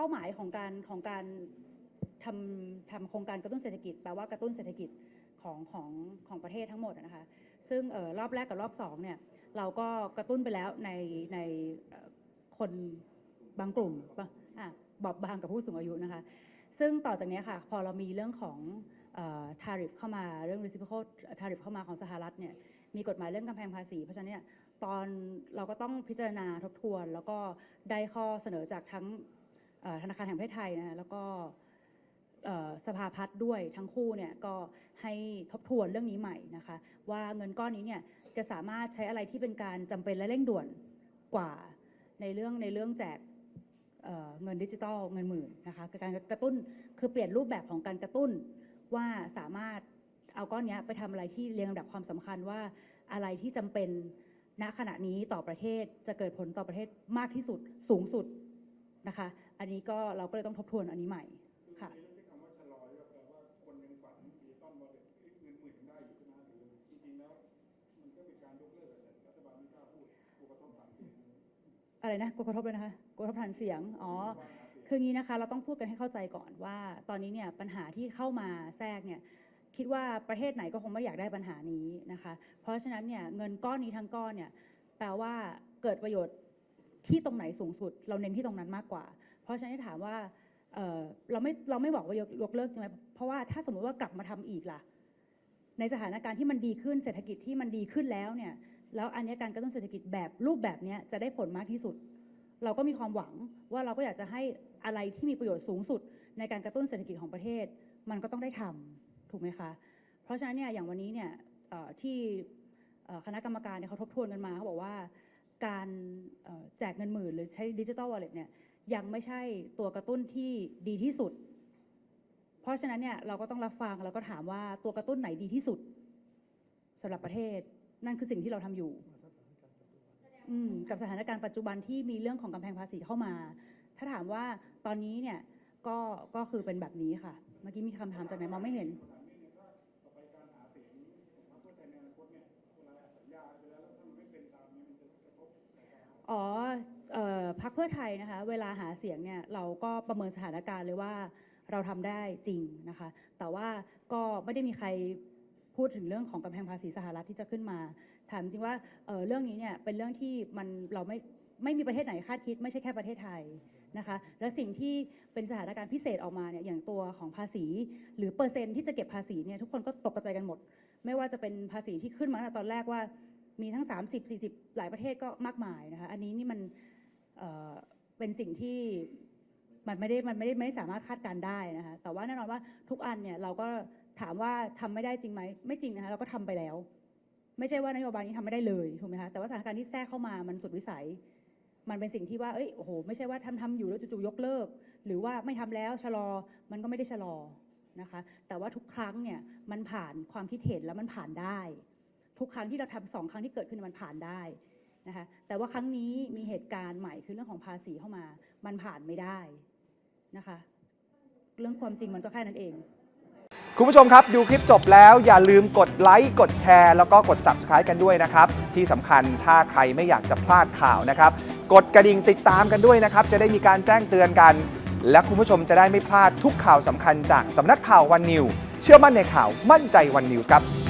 เป้าหมายของการของการทำทำโครงการกระตุ้นเศรษฐกิจแปลว่ากระตุ้นเศรษฐกิจของของของประเทศทั้งหมดนะคะ ซึ่งออรอบแรกกับรอบสองเนี่ยเราก็กระตุ้นไปแล้วในในคนบางกลุ่มบางอะบอบบางกับผู้สูงอายุนะคะ ซึ่งต่อจากนี้ค่ะ พอเรามีเรื่องของทาริฟเข้ามาเรื่อง reciprocal tariff เข้ามาของสหรัฐเนี่ยมีกฎหมายเรื่องกำแพงภาษี เพราะฉะนั้นเนี่ยตอนเราก็ต้องพิจารณาทบทวน แล้วก็ได้ข้อเสนอจากทั้ง ธนาคารแห่งประเทศไทยนะแล้วก็สภาพัฒน์ด้วยทั้งคู่เนี่ยก็ให้ทบทวนเรื่องนี้ใหม่นะคะ ว่าเงินก้อนนี้เนี่ยจะสามารถใช้อะไรที่เป็นการจำเป็นและเร่งด่วนกว่าในเรื่องในเรื่องแจกเเงินดิจิทัลเงินหมื่นนะคะการกระตุ้นคือเปลี่ยนรูปแบบของการกระตุ้นว่าสามารถเอาก้อนนี้ไปทำอะไรที่เรียงลำดับความสำคัญว่าอะไรที่จำเป็นณขณะนี้ต่อประเทศจะเกิดผลต่อประเทศมากที่สุดสูงสุด นะคะ อันนี้ก็เราก็เลยต้องทบทวนอันนี้ใหม่ค่ะเรื่องที่คำว่าชะลอแปลว่าคนยังฝันดิจิตอลวอลเล็ตเงินหมื่นยังได้อยู่ใช่ไหมหรือจริงๆแล้วมันก็เป็นการยกเลิกแต่รัฐบาลไม่กล้าพูดกลัวกระทบฐานเสียงอะไรนะกลัวกระทบเลยนะคะกลัวกระทบฐานเสียงอ๋อคืองี้นะคะ เราต้องพูดกันให้เข้าใจก่อนว่า ตอนนี้เนี่ยปัญหาที่เข้ามาแทรกเนี่ยคิดว่าประเทศไหนก็คงไม่อยากได้ปัญหานี้นะคะ เพราะฉะนั้นเนี่ยเงินก้อนนี้ทั้งก้อนเนี่ยแปลว่าเกิดประโยชน์ ที่ตรงไหนสูงสุด เราเน้นที่ตรงนั้นมากกว่า เพราะฉะนั้นถามว่าเเราไม่เราไม่บอกว่ายกยกเลิกใช่ไหมเพราะว่าถ้าสมมติว่ากลับมาทำอีกล่ะ ในสถานการณ์ที่มันดีขึ้นเศรษฐกิจที่มันดีขึ้นแล้วเนี่ยแล้วอันนี้การกระตุ้นเศรษฐกิจแบบรูปแบบนี้จะได้ผลมากที่สุด เราก็มีความหวังว่าเราก็อยากจะให้อะไรที่มีประโยชน์สูงสุด ในการกระตุ้นเศรษฐกิจของประเทศ มันก็ต้องได้ทำถูกไหมคะ เพราะฉะนั้นเนี่ยอย่างวันนี้เนี่ยที่คณะกรรมการเนี่ยเขาทบทวนกันมาเขาบอกว่า การแจกเงินหมื่น หรือใช้ดิจิ t a ลวอลเล็ตเนี่ยยังไม่ใช่ตัวกระตุ้นที่ดีที่สุด เพราะฉะนั้นเนี่ยเราก็ต้องรับฟังแล้วก็ถามว่าตัวกระตุ้นไหนดีที่สุดสำหรับประเทศนั่นคือสิ่งที่เราทำอยู่อืมกับสถานการณ์ปัจจุบันที่มีเรื่องของกำแพงภาษีเข้ามา ถ้าถามว่าตอนนี้เนี่ยก็ก็คือเป็นแบบนี้ค่ะ เมื่อกี้มีคำถามจากไหนมองไม่เห็น อ๋อพักเพื่อไทยนะคะ เวลาหาเสียงเนี่ยเราก็ประเมินสถานการณ์เลยว่าเราทำได้จริงนะคะ แต่ว่าก็ไม่ได้มีใครพูดถึงเรื่องของกำแพงภาษีสหรัฐที่จะขึ้นมา ถามจริงว่าเเรื่องนี้เนี่ยเป็นเรื่องที่มันเราไม่ไม่มีประเทศไหนคาดคิด ไม่ใช่แค่ประเทศไทยนะคะ และสิ่งที่เป็นสถานการณ์พิเศษออกมาเนี่ยอย่างตัวของภาษี หรือเปอร์เซ็นต์ที่จะเก็บภาษีเนี่ยทุกคนก็ตกกระจกันหมด ไม่ว่าจะเป็นภาษีที่ขึ้นมาตั้งแต่ตอนแรกว่า มีทั้ง 30 40 หลายประเทศก็มากมายนะคะ อันนี้นี่มันเเป็นสิ่งที่มันไม่ได้มันไม่ได้ไม่สามารถคาดการได้นะคะ แต่ว่าแน่นอนว่าทุกอันเนี่ยเราก็ถามว่าทำไม่ได้จริงไหมไม่จริงนะคะเราก็ทำไปแล้ว ไม่ใช่ว่านโยบายนี้ทำไม่ได้เลยถูกไหมคะแต่ว่าสถานการณ์ที่แทรกเข้ามามันสุดวิสัย มันเป็นสิ่งที่ว่าเอ้ยโอ้โหไม่ใช่ว่าทำทำอยู่แล้วจู่ๆยกเลิก หรือว่าไม่ทำแล้วชะลอมันก็ไม่ได้ชะลอนะคะ แต่ว่าทุกครั้งเนี่ยมันผ่านความคิดเห็นแล้วมันผ่านได้ ทุกครั้งที่เราทำสองครั้งที่เกิดขึ้นมันผ่านได้นะคะแต่ว่าครั้งนี้มีเหตุการณ์ใหม่คือเรื่องของภาษีเข้ามา มันผ่านไม่ได้นะคะ เรื่องความจริงมันก็แค่นั้นเอง คุณผู้ชมครับ ดูคลิปจบแล้วอย่าลืมกดไลค์กดแชร์ แล้วก็กด Subscribe กันด้วยนะครับ ที่สำคัญถ้าใครไม่อยากจะพลาดข่าวนะครับ กดกระดิ่งติดตามกันด้วยนะครับ จะได้มีการแจ้งเตือนกัน และคุณผู้ชมจะได้ไม่พลาดทุกข่าวสำคัญจากสำนักข่าววันนิว เชื่อมั่นในข่าวมั่นใจวันนิวครับ